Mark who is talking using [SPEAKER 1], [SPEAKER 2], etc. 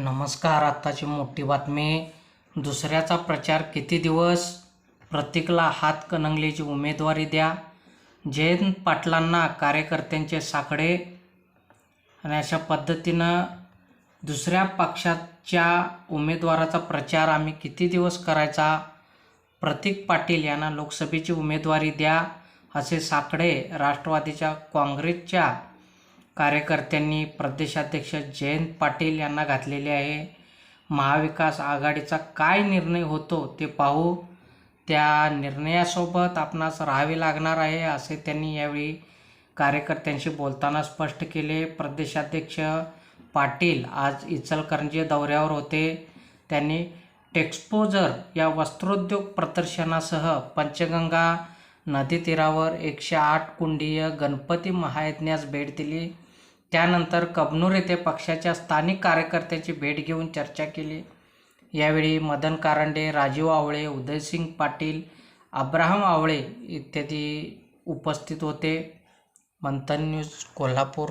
[SPEAKER 1] नमस्कार आत्ताची मोठी बातमी. दुसऱ्याचा प्रचार किती दिवस? प्रतीकला हातकणंगलेची उमेदवारी द्या. जयंत पाटलांना कार्यकर्त्यांचे साकडे. आणि अशा पद्धतीनं दुसऱ्या पक्षाच्या उमेदवाराचा प्रचार आम्ही किती दिवस करायचा? प्रतीक पाटील यांना लोकसभेची उमेदवारी द्या असे साकडे राष्ट्रवादीच्या काँग्रेसच्या कार्यकर्त्यांनी प्रदेशाध्यक्ष जयंत पाटील यांना घातलेले आहे. महाविकास आघाडीचा काय निर्णय होतो ते पाहू. त्या निर्णयासोबत आपणास राहावे लागणार आहे असे त्यांनी यावेळी कार्यकर्त्यांशी बोलताना स्पष्ट केले. प्रदेशाध्यक्ष पाटील आज इचलकरंजी दौऱ्यावर होते. त्यांनी टेक्स्पोजर या वस्त्रोद्योग प्रदर्शनासह पंचगंगा नदी तीरावर एकशे आठ कुंडीय गणपती महायज्ञास भेट दिली. त्यानंतर कबनूर येथे पक्षाच्या स्थानिक कार्यकर्त्यांची भेट घेऊन चर्चा केली. यावेळी मदन कारंडे राजीव आवळे उदयसिंग पाटील अब्राहम आवळे इत्यादी उपस्थित होते. मंथन न्यूज कोल्हापूर.